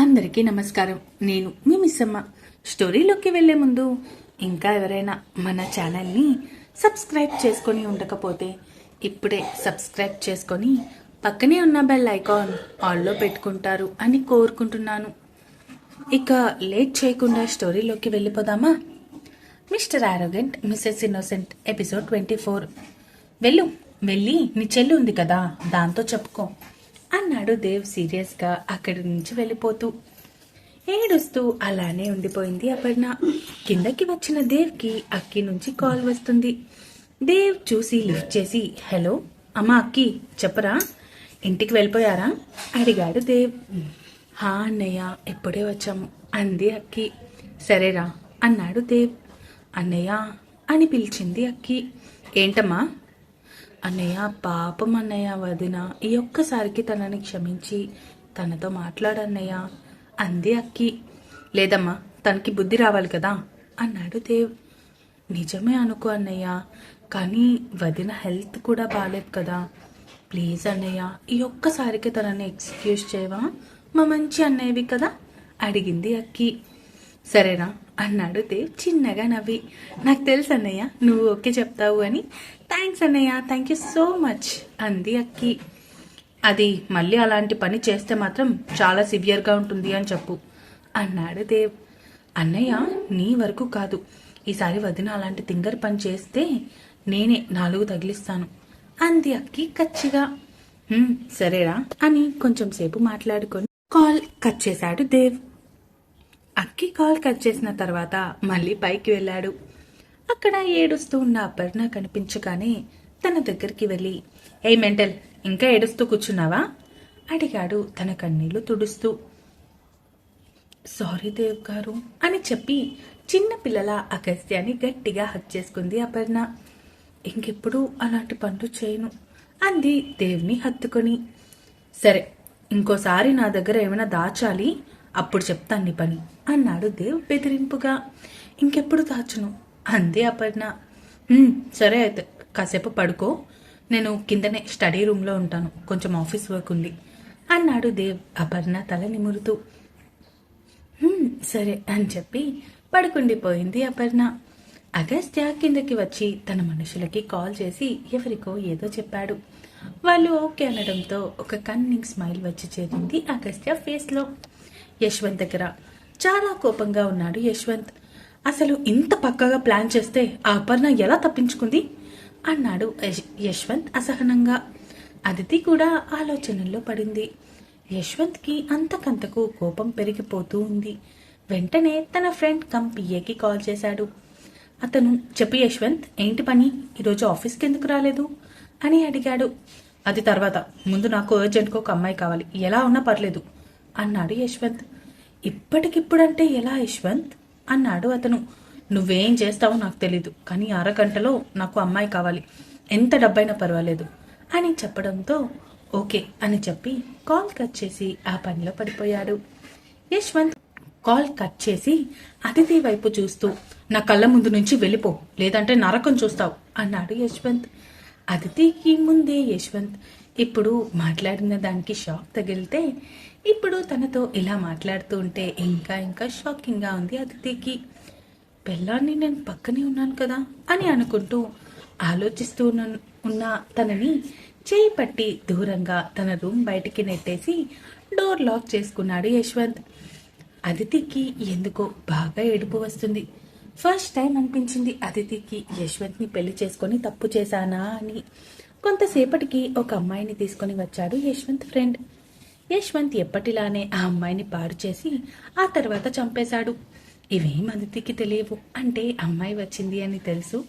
అందరికీ నమస్కారం. నేను మీ మిస్సమ్మ. స్టోరీలోకి వెళ్ళే ముందు ఇంకా ఎవరైనా మన ఛానల్ని సబ్స్క్రైబ్ చేసుకొని ఉండకపోతే ఇప్పుడే సబ్స్క్రైబ్ చేసుకొని పక్కనే ఉన్న బెల్ ఐకాన్ ఆల్లో పెట్టుకుంటారు అని కోరుకుంటున్నాను. ఇక లేట్ చేయకుండా స్టోరీలోకి వెళ్ళిపోదామా? Mr arrogant Mrs innocent episode twenty four. వెళ్ళు వెళ్ళి నీ చెల్లి ఉంది కదా దాంతో చెప్పుకో. అన్నాడు దేవ్ సీరియస్గా అక్కడి నుంచి వెళ్ళిపోతూ. ఏడుస్తూ అలానే ఉండిపోయింది అపర్ణ. కిందకి వచ్చిన దేవ్కి అక్కి నుంచి కాల్ వస్తుంది. దేవ్ చూసి లిఫ్ట్ చేసి హలో అమ్మా అక్కి చెప్పరా? ఇంటికి వెళ్ళిపోయారా? అడిగాడు దేవ్. హా అన్నయ్య ఎప్పుడే వచ్చాము అంది అక్కి. సరేరా అన్నాడు దేవ్. అన్నయ్య అని పిలిచింది అక్కి. ఏంటమ్మా అన్నయ్య పాపం అన్నయ్య వదిన ఈ ఒక్కసారికి తనని క్షమించి తనతో మాట్లాడన్నయ్య అంది అక్కి. లేదమ్మా తనకి బుద్ధి రావాలి కదా అన్నాడు దేవ్. నిజమే అనుకో అన్నయ్య కానీ వదిన హెల్త్ కూడా బాగాలేదు కదా. ప్లీజ్ అన్నయ్య ఈ ఒక్కసారికి తనని ఎక్స్క్యూజ్ చేయవా? మా మంచి అన్నయ్యవి కదా? అడిగింది అక్కి. సరేనా? అన్నాడు దేవ్ చిన్నగా నవ్వి. నాకు తెలుసు అన్నయ్య నువ్వు ఓకే చెప్తావు అని. థ్యాంక్స్ అన్నయ్య థ్యాంక్ యూ సో మచ్ అంది అక్కి. అది మళ్ళీ అలాంటి పని చేస్తే మాత్రం చాలా సివియర్గా ఉంటుంది అని చెప్పు అన్నాడు దేవ్. అన్నయ్య నీ వరకు కాదు. ఈసారి వదిన అలాంటి తింగర్ పని చేస్తే నేనే నాలుగు తగిలిస్తాను అంది అక్కి కచ్చిగా. సరేరా అని కొంచెం సేపు మాట్లాడుకొని కాల్ కట్ చేశాడు దేవ్. అక్కి కాల్ కట్ చేసిన తర్వాత మళ్ళీ పైకి వెళ్ళాడు. అక్కడ ఏడుస్తూ ఉన్న అపర్ణ కనిపించగానే తన దగ్గరికి వెళ్ళి ఏ మెంటల్ ఇంకా ఏడుస్తూ కూర్చున్నావా? అడిగాడు తన కన్నీళ్ళు తుడుస్తూ. సారీ దేవ్ గారు అని చెప్పి చిన్న పిల్లల అగస్త్యాన్ని గట్టిగా హక్ చేసుకుంది అపర్ణ. ఇంకెప్పుడు అలాంటి పనులు చేయను అంది దేవ్ని హత్తుకొని. సరే ఇంకోసారి నా దగ్గర ఏమైనా దాచాలి అప్పుడు చెప్తాను నీ పని అన్నాడు దేవ్ బెదిరింపుగా. ఇంకెప్పుడు దాచును? అంది అపర్ణ. సరే అయితే కాసేపు పడుకో. నేను కిందనే స్టడీ రూమ్లో ఉంటాను కొంచెం ఆఫీస్ వర్క్ ఉంది అన్నాడు దేవ్. అపర్ణ తల నిమురుతూ. సరే అని చెప్పి పడుకుండిపోయింది అపర్ణ. అగస్త్య కిందకి వచ్చి తన మనుషులకి కాల్ చేసి ఎవరికో ఏదో చెప్పాడు. వాళ్ళు ఓకే అనడంతో ఒక కన్నింగ్ స్మైల్ వచ్చి చేరింది అగస్త్య ఫేస్లో. యశ్వంత్ దగ్గర. చాలా కోపంగా ఉన్నాడు యశ్వంత్. అసలు ఇంత పక్కగా ప్లాన్ చేస్తే ఆ అపర్ణ ఎలా తప్పించుకుంది? అన్నాడు యశ్వంత్ అసహనంగా. అదితి కూడా ఆలోచనల్లో పడింది. యశ్వంత్కి అంతకంతకు కోపం పెరిగిపోతూ ఉంది. వెంటనే తన ఫ్రెండ్ కమ్ పిఏకి కాల్ చేశాడు. అతను చెప్పు యశ్వంత్ ఏంటి పని? ఈరోజు ఆఫీస్కి ఎందుకు రాలేదు? అని అడిగాడు. అది తర్వాత. ముందు నాకు అర్జెంట్గా ఒక అమ్మాయి కావాలి. ఎలా ఉన్నా పర్లేదు. అన్నాడు యశ్వంత్. ఇప్పటికిప్పుడంటే ఎలా యశ్వంత్? అన్నాడు అతను. నువ్వేం చేస్తావో నాకు తెలీదు కానీ అరగంటలో నాకు అమ్మాయి కావాలి. ఎంత డబ్బైనా పర్వాలేదు అని చెప్పడంతో ఓకే అని చెప్పి కాల్ కట్ చేసి ఆ పనిలో పడిపోయాడు. యశ్వంత్ కాల్ కట్ చేసి అతిథి వైపు చూస్తూ నా కళ్ళ ముందు నుంచి వెళ్ళిపో లేదంటే నరకం చూస్తావు అన్నాడు యశ్వంత్. అతిథికి ముందే యశ్వంత్ ఇప్పుడు మాట్లాడిన దానికి షాక్ తగిలితే ఇప్పుడు తనతో ఇలా మాట్లాడుతూ ఉంటే ఇంకా ఇంకా షాకింగ్గా ఉంది అతిథికి. పెళ్ళాన్ని నేను పక్కనే ఉన్నాను కదా అని అనుకుంటూ ఆలోచిస్తూ ఉన్న- ఉన్న తనని చేయి పట్టి దూరంగా తన రూమ్ బయటికి నెట్టేసి డోర్ లాక్ చేసుకున్నాడు యశ్వంత్. అదితికి ఎందుకో బాగా ఏడుపు వస్తుంది. ఫస్ట్ టైం అనిపించింది అదితికి యశ్వంత్ని పెళ్ళి చేసుకొని తప్పు చేశానా అని కొంతసేపటికి ఒక అమ్మాయిని తీసుకొని వచ్చాడు యశ్వంత్ ఫ్రెండ్. యశ్వంత్ ఎప్పటిలానే ఆ అమ్మాయిని పాడు చేసి ఆ తర్వాత చంపేశాడు. ఇవేం అదితికి తెలియవు. అంటే అమ్మాయి వచ్చింది అని తెలుసు.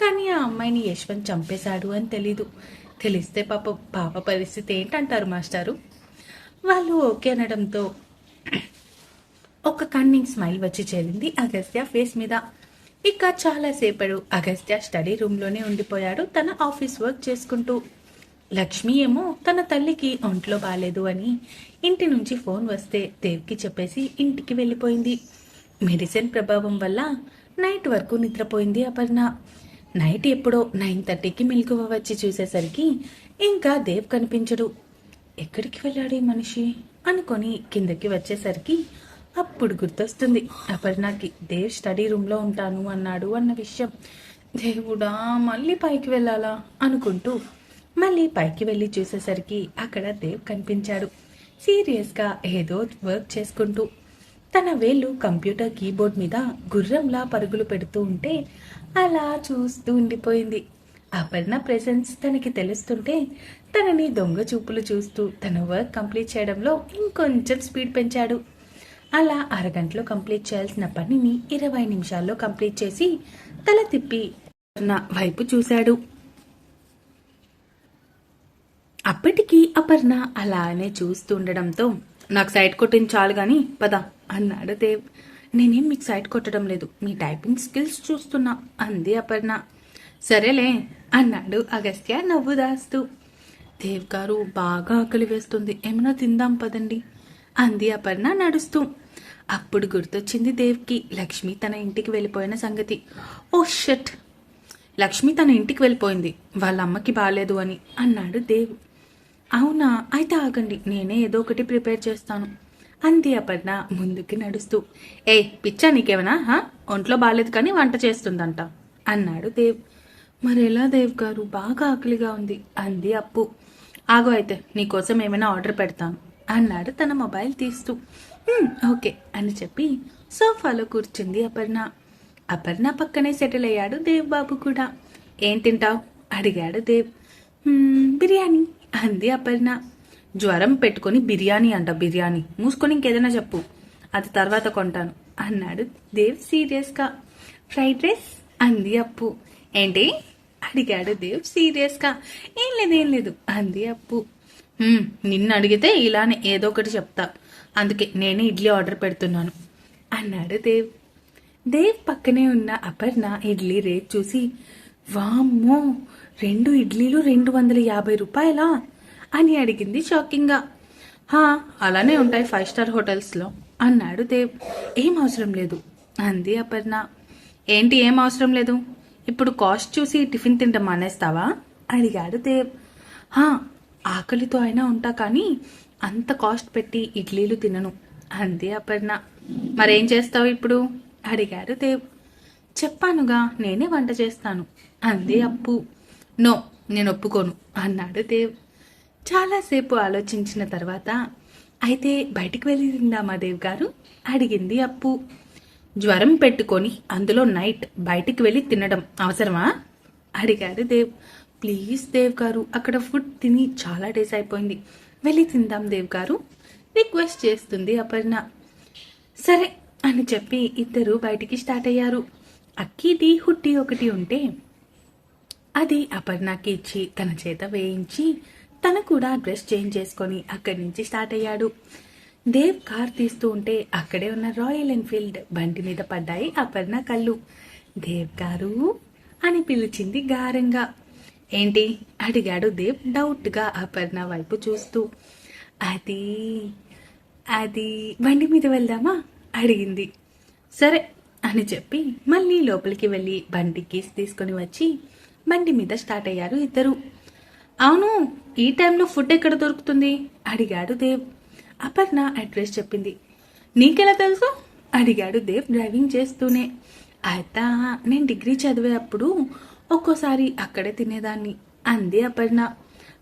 కానీ ఆ అమ్మాయిని యశ్వంత్ చంపేశాడు అని తెలీదు. తెలిస్తే పాప పాప పరిస్థితి ఏంటంటారు మాస్టారు? వాళ్ళు ఓకే అనడంతో ఒక కన్నింగ్ స్మైల్ వచ్చి చేరింది అగస్త్య ఫేస్ మీద. ఇక చాలాసేపడు అగస్త్య స్టడీ రూమ్లోనే ఉండిపోయాడు. తన ఆఫీస్ వర్క్ చేసుకుంటూ లక్ష్మి ఏమో తన తల్లికి ఒంట్లో బాగాలేదు అని ఇంటి నుంచి ఫోన్ వస్తే దేవ్కి చెప్పేసి ఇంటికి వెళ్ళిపోయింది. మెడిసిన్ ప్రభావం వల్ల నైట్ వరకు నిద్రపోయింది అపర్ణ. నైట్ ఎప్పుడో నైన్ థర్టీకి మెలకువ వచ్చి చూసేసరికి ఇంకా దేవ్ కనిపించడు. ఎక్కడికి వెళ్ళాడు ఈ మనిషి అనుకొని కిందకి వచ్చేసరికి అప్పుడు గుర్తొస్తుంది. అపర్ణకి దేవ్ స్టడీ రూమ్లో ఉంటాను అన్నాడు అన్న విషయం. దేవుడా మళ్ళీ పైకి వెళ్ళాలా? అనుకుంటూ మళ్ళీ పైకి వెళ్ళి చూసేసరికి అక్కడ దేవ్ కనిపించాడు. సీరియస్గా ఏదో వర్క్ చేసుకుంటూ. తన వేళ్ళు కంప్యూటర్ కీబోర్డ్ మీద గుర్రంలా పరుగులు పెడుతూ ఉంటే అలా చూస్తూ ఉండిపోయింది. అపర్ణ ప్రెసెన్స్ తనకి తెలుస్తుంటే తనని దొంగ చూపులు చూస్తూ తన వర్క్ కంప్లీట్ చేయడంలో ఇంకొంచెం స్పీడ్ పెంచాడు. అలా అరగంటలో కంప్లీట్ చేయాల్సిన పనిని ఇరవై నిమిషాల్లో కంప్లీట్ చేసి తల తిప్పి అపర్ణ వైపు చూశాడు. అప్పటికి అపర్ణ అలానే చూస్తూ ఉండడంతో నాకు సైట్ కొట్టింది చాలు గాని పద అన్నాడు దేవ్. నేనేం మీకు సైట్ కొట్టడం లేదు మీ టైపింగ్ స్కిల్స్ చూస్తున్నా అంది అపర్ణ. సరేలే అన్నాడు అగస్త్య నవ్వు దాస్తూ దేవ్ గారు బాగా ఆకలి వేస్తుంది ఏమైనా తిందాం పదండి అంది అపర్ణ నడుస్తూ. అప్పుడు గుర్తొచ్చింది దేవ్కి లక్ష్మి తన ఇంటికి వెళ్ళిపోయిన సంగతి. ఓ షట్! లక్ష్మి తన ఇంటికి వెళ్ళిపోయింది వాళ్ళ అమ్మకి బాగాలేదు అని అన్నాడు దేవ్. అవునా? అయితే ఆగండి. నేనే ఏదో ఒకటి ప్రిపేర్ చేస్తాను. అంది అపర్ణ ముందుకి నడుస్తూ. ఏ పిచ్చా నీకేమైనా హా? ఒంట్లో బాగాలేదు కానీ వంట చేస్తుందంట అన్నాడు దేవ్. మరెలా దేవ్ గారు? బాగా ఆకలిగా ఉంది అంది అప్పు. ఆగో అయితే నీకోసం ఏమైనా ఆర్డర్ పెడతాను అన్నాడు తన మొబైల్ తీస్తూ. ఓకే అని చెప్పి సోఫాలో కూర్చుంది అపర్ణ. అపర్ణ పక్కనే సెటిల్ అయ్యాడు దేవ్ బాబు కూడా. ఏం తింటావు? అడిగాడు దేవ్. బిర్యానీ. అంది అపర్ణ. జ్వరం పెట్టుకొని బిర్యానీ అంట బిర్యానీ. మూసుకొని ఇంకేదైనా చెప్పు. అది తర్వాత కొంటాను అన్నాడు దేవ్ సీరియస్గా. Fried rice? అంది అప్పు. ఏంటి? అడిగాడు దేవ్ సీరియస్గా. ఏం లేదు ఏం లేదు అంది అప్పు. నిన్ను అడిగితే ఇలానే ఏదో ఒకటి చెప్తా. అందుకే నేనే ఇడ్లీ ఆర్డర్ పెడుతున్నాను అన్నాడు దేవ్. దేవ్ పక్కనే ఉన్న అపర్ణ ఇడ్లీ రేట్ చూసి వామ్మో రెండు ఇడ్లీలు రెండు వందల యాభై రూపాయలా? అని అడిగింది షాకింగ్గా. హా అలానే ఉంటాయి ఫైవ్ స్టార్ హోటల్స్లో అన్నాడు దేవ్. ఏం అవసరం లేదు అంది అపర్ణ. ఏంటి ఏం అవసరం లేదు? ఇప్పుడు కాస్ట్ చూసి టిఫిన్ తింటాం మానేస్తావా? అడిగాడు దేవ్. హా ఆకలితో అయినా ఉంటా కానీ అంత కాస్ట్ పెట్టి ఇడ్లీలు తినను అంది అపర్ణ. మరేం చేస్తావు ఇప్పుడు? అడిగాడు దేవ్. చెప్పానుగా నేనే వంట చేస్తాను అంది అప్పు. నో నేను ఒప్పుకోను అన్నాడు దేవ్. చాలాసేపు ఆలోచించిన తర్వాత అయితే బయటికి వెళ్ళి తిందామా దేవ్ గారు? అడిగింది అప్పు. జ్వరం పెట్టుకొని అందులో నైట్ బయటికి వెళ్ళి తినడం అవసరమా? అడిగాడు దేవ్. ప్లీజ్ దేవ్ గారు అక్కడ ఫుడ్ తిని చాలా డేస్ అయిపోయింది. వెళ్ళి తిందాం దేవ్ గారు రిక్వెస్ట్ చేస్తుంది అపర్ణ. సరే అని చెప్పి ఇద్దరు బయటికి స్టార్ట్ అయ్యారు. అక్కిది హుట్టి ఒకటి ఉంటే అది అపర్ణకి ఇచ్చి తన చేత వేయించి తను కూడా డ్రెస్ చేంజ్ చేసుకొని అక్కడి నుంచి స్టార్ట్ అయ్యాడు. దేవ్ కార్ తీస్తూ ఉంటే అక్కడే ఉన్న రాయల్ ఎన్ఫీల్డ్ బండి మీద పడ్డాయి అపర్ణ కళ్ళు. దేవ్ గారు? అని పిలిచింది గారంగా. ఏంటి? అడిగాడు దేవ్ డౌట్గా అపర్ణ వైపు చూస్తూ. అది అది బండి మీద వెళ్దామా? అడిగింది. సరే అని చెప్పి మళ్ళీ లోపలికి వెళ్ళి బండి కీస్ తీసుకొని వచ్చి బండి మీద స్టార్ట్ అయ్యారు ఇద్దరు. అవును ఈ టైంలో ఫుడ్ ఎక్కడ దొరుకుతుంది? అడిగాడు దేవ్. అపర్ణ అడ్రస్ చెప్పింది. నీకెలా తెలుసు? అడిగాడు దేవ్ డ్రైవింగ్ చేస్తూనే. అయితే నేను డిగ్రీ చదివే అప్పుడు ఒక్కోసారి అక్కడే తినేదాన్ని అంది అపర్ణ.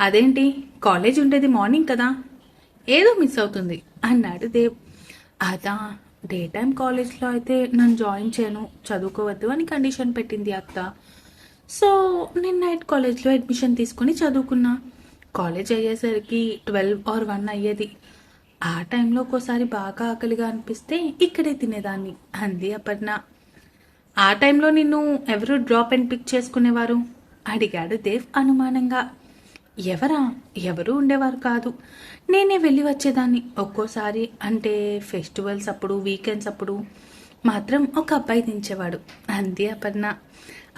అదేంటి కాలేజ్ ఉండేది మార్నింగ్ కదా? ఏదో మిస్ అవుతుంది అన్నాడు దేవ్. అదా డే టైం కాలేజ్లో అయితే నన్ను జాయిన్ చేయను చదువుకోవద్దు అని కండిషన్ పెట్టింది అత్త. సో నేను నైట్ కాలేజ్లో అడ్మిషన్ తీసుకుని చదువుకున్నా. కాలేజ్ అయ్యేసరికి ట్వెల్వ్ ఆర్ వన్ అయ్యేది. ఆ టైంలో ఒక్కోసారి బాగా ఆకలిగా అనిపిస్తే ఇక్కడే తినేదాన్ని. అంది అపర్ణ. ఆ టైంలో నిన్ను ఎవరు డ్రాప్ అండ్ పిక్ చేసుకునేవారు? అడిగాడు దేవ్ అనుమానంగా. ఎవరా? ఎవరు ఉండేవారు కాదు. నేనే వెళ్ళి వచ్చేదాన్ని. ఒక్కోసారి అంటే ఫెస్టివల్స్ అప్పుడు వీకెండ్స్ అప్పుడు మాత్రం ఒక అబ్బాయి దించేవాడు. అంది అపర్ణ.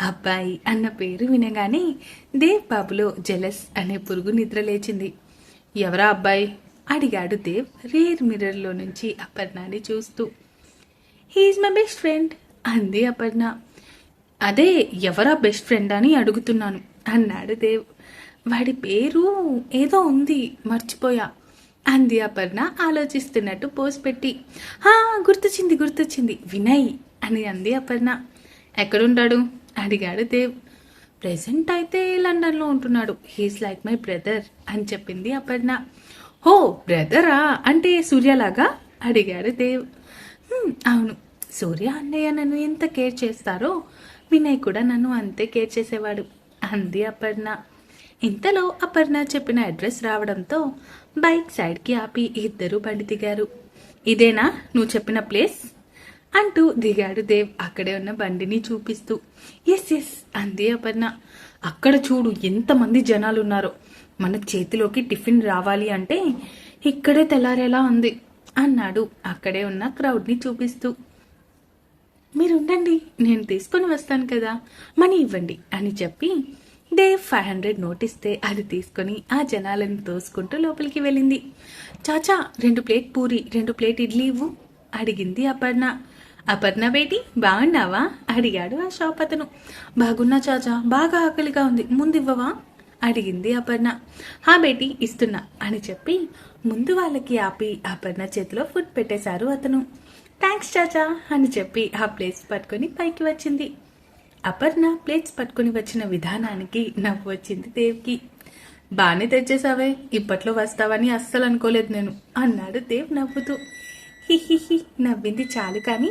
అబ్బాయి అన్న పేరు వినగానే దేవ్ బాబులో జెలస్ అనే పురుగు నిద్ర లేచింది. ఎవరా అబ్బాయి? అడిగాడు దేవ్ రేర్ మిర్రర్లో నుంచి అపర్ణని చూస్తూ. హీఈస్ మై బెస్ట్ ఫ్రెండ్ అంది అపర్ణ. అదే ఎవరా బెస్ట్ ఫ్రెండ్ అని అడుగుతున్నాను అన్నాడు దేవ్. వాడి పేరు ఏదో ఉంది మర్చిపోయా అంది అపర్ణ ఆలోచిస్తున్నట్టు పోస్ పెట్టి. గుర్తొచ్చింది గుర్తొచ్చింది వినయ్ అని అంది అపర్ణ. ఎక్కడుంటాడు? అడిగాడు దేవ్ ప్రెసెంట్ అయితే లండన్లో ఉంటున్నాడు. హీస్ లైక్ మై బ్రదర్ అని చెప్పింది అపర్ణ. హో బ్రదరా? అంటే సూర్యలాగా? అడిగాడు దేవ్. అవును. సూర్య అన్నయ్య నన్ను ఎంత కేర్ చేస్తారో వినయ్ కూడా నన్ను అంతే కేర్ చేసేవాడు అంది అపర్ణ. ఇంతలో అపర్ణ చెప్పిన అడ్రస్ రావడంతో బైక్ సైడ్కి ఆపి ఇద్దరు బండి దిగారు. ఇదేనా? నువ్వు చెప్పిన ప్లేస్? అంటూ దిగాడు దేవ్ అక్కడే ఉన్న బండిని చూపిస్తూ. ఎస్ ఎస్ అంది అపర్ణ. అక్కడ చూడు ఎంతమంది జనాలు ఉన్నారో మన చేతిలోకి టిఫిన్ రావాలి అంటే ఇక్కడే తెల్లారేలా ఉంది అన్నాడు అక్కడే ఉన్న క్రౌడ్ని చూపిస్తూ. మీరుండండి నేను తీసుకొని వస్తాను కదా మనీ ఇవ్వండి అని చెప్పి దేవ్ ఫైవ్ హండ్రెడ్ నోట్ ఇస్తే అది తీసుకొని ఆ జనాలను తోసుకుంటూ లోపలికి వెళ్ళింది. చాచా రెండు ప్లేట్ పూరి రెండు ప్లేట్ ఇడ్లీ ఇవ్వు అడిగింది అపర్ణ. అపర్ణ బేటి బాగున్నావా? అడిగాడు ఆ షాప్ అతను బాగున్నా చాచా బాగా ఆకలిగా ఉంది. ముందివ్వవా? అడిగింది అపర్ణ. హా బేటీ ఇస్తున్నా అని చెప్పి ముందు వాళ్ళకి ఆపి అపర్ణ చేతిలో ఫుడ్ పెట్టేశారు అతను. థ్యాంక్స్ చాచా అని చెప్పి ఆ ప్లేట్స్ పట్టుకొని పైకి వచ్చింది. అపర్ణ ప్లేట్స్ పట్టుకొని వచ్చిన విధానానికి నవ్వు వచ్చింది దేవ్కి. బాగానే తెచ్చేసావే ఇప్పట్లో వస్తావని అస్సలు అనుకోలేదు నేను అన్నాడు దేవ్ నవ్వుతూ. హిహిహి నవ్వింది చాలు కానీ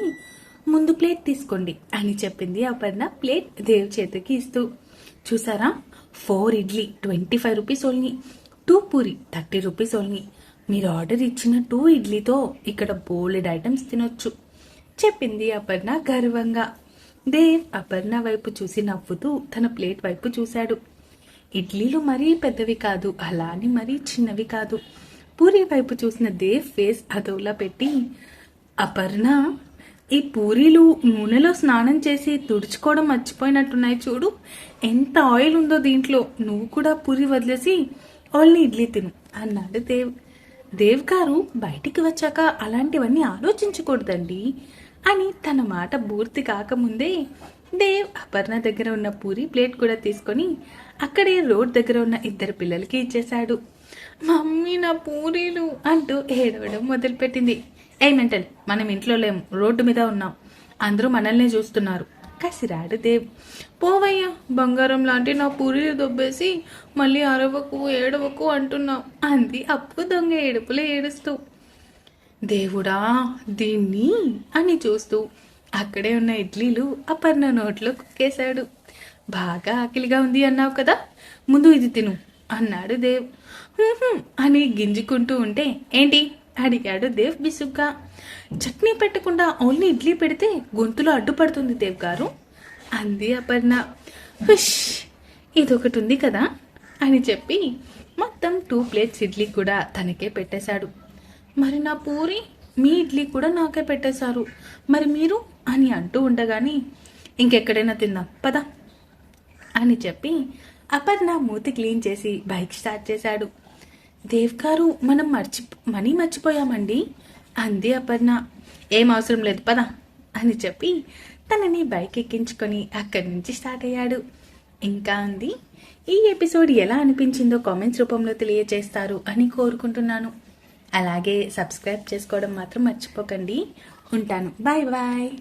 ముందు ప్లేట్ తీసుకోండి అని చెప్పింది అపర్ణ ప్లేట్ దేవ్ చేతికి ఇస్తూ. చూసారా? Four idli twenty five rupees only two puri thirty rupees only. మీరు ఆర్డర్ ఇచ్చిన టూ ఇడ్లీతో ఇక్కడ బోలెడ్ ఐటమ్స్ తినొచ్చు చెప్పింది అపర్ణ గర్వంగా. దేవ్ అపర్ణ వైపు చూసి నవ్వుతూ తన ప్లేట్ వైపు చూశాడు. ఇడ్లీలు మరీ పెద్దవి కాదు అలా అని మరీ చిన్నవి కాదు. పూరి వైపు చూసిన దేవ్ ఫేస్ అదోలా పెట్టి అపర్ణ ఈ పూరీలు నూనెలో స్నానం చేసి తుడుచుకోవడం మర్చిపోయినట్టున్నాయి చూడు. ఎంత ఆయిల్ ఉందో దీంట్లో. నువ్వు కూడా పూరి వదిలేసి ఓన్లీ ఇడ్లీ తిను అన్నాడు దేవ్. దేవ్ గారు బయటికి వచ్చాక అలాంటివన్నీ ఆలోచించకూడదండి అని తన మాట పూర్తి కాకముందే దేవ్ అపర్ణ దగ్గర ఉన్న పూరి ప్లేట్ కూడా తీసుకొని అక్కడే రోడ్ దగ్గర ఉన్న ఇద్దరు పిల్లలకి ఇచ్చేశాడు. మమ్మీ నా పూరీలు అంటూ ఏడవడం మొదలుపెట్టింది. ఏ మెంటల్ మనం ఇంట్లో లేము రోడ్డు మీద ఉన్నాం. అందరూ మనల్ని చూస్తున్నారు. కసిరాడు దేవ్. పోవయ్యా బంగారం లాంటి నా పూరీలు దొబ్బేసి మళ్ళీ అరవకు ఏడవకు అంటున్నాం. అంది అప్పు దొంగ ఏడుపులు ఏడుస్తూ. దేవుడా దీన్ని అని చూస్తూ అక్కడే ఉన్న ఇడ్లీలు అపర్ణ నోట్లో కుక్కేశాడు. బాగా ఆకలిగా ఉంది అన్నావు కదా ముందు ఇది తిను అన్నాడు దేవ్. అని గింజుకుంటూ ఉంటే ఏంటి? అడిగాడు దేవ్ బిసుగ్గా. చట్నీ పెట్టకుండా ఓన్లీ ఇడ్లీ పెడితే గొంతులో అడ్డుపడుతుంది దేవ్ గారు? అంది అపర్ణ. హుష్ ఇదొకటి ఉంది కదా? అని చెప్పి మొత్తం టూ ప్లేట్స్ ఇడ్లీ కూడా తనకే పెట్టేశాడు. మరి నా పూరి మీ ఇడ్లీ కూడా నాకే పెట్టేశారు. మరి మీరు? అని అంటూ ఉండగాని ఇంకెక్కడైనా తిందాం పదా. అని చెప్పి అపర్ణ మూతి క్లీన్ చేసి బైక్ స్టార్ట్ చేశాడు. దేవ్ గారు మనం మర్చి మనీ మర్చిపోయామండి. అంది అపర్ణ. ఏం అవసరం లేదు పదా అని చెప్పి తనని బైక్ ఎక్కించుకొని అక్కడి నుంచి స్టార్ట్ అయ్యాడు. ఇంకా ఉంది ఈ ఎపిసోడ్ ఎలా అనిపించిందో కామెంట్స్ రూపంలో తెలియజేస్తారు అని కోరుకుంటున్నాను. అలాగే సబ్స్క్రైబ్ చేసుకోవడం మాత్రం మర్చిపోకండి. ఉంటాను. Bye bye.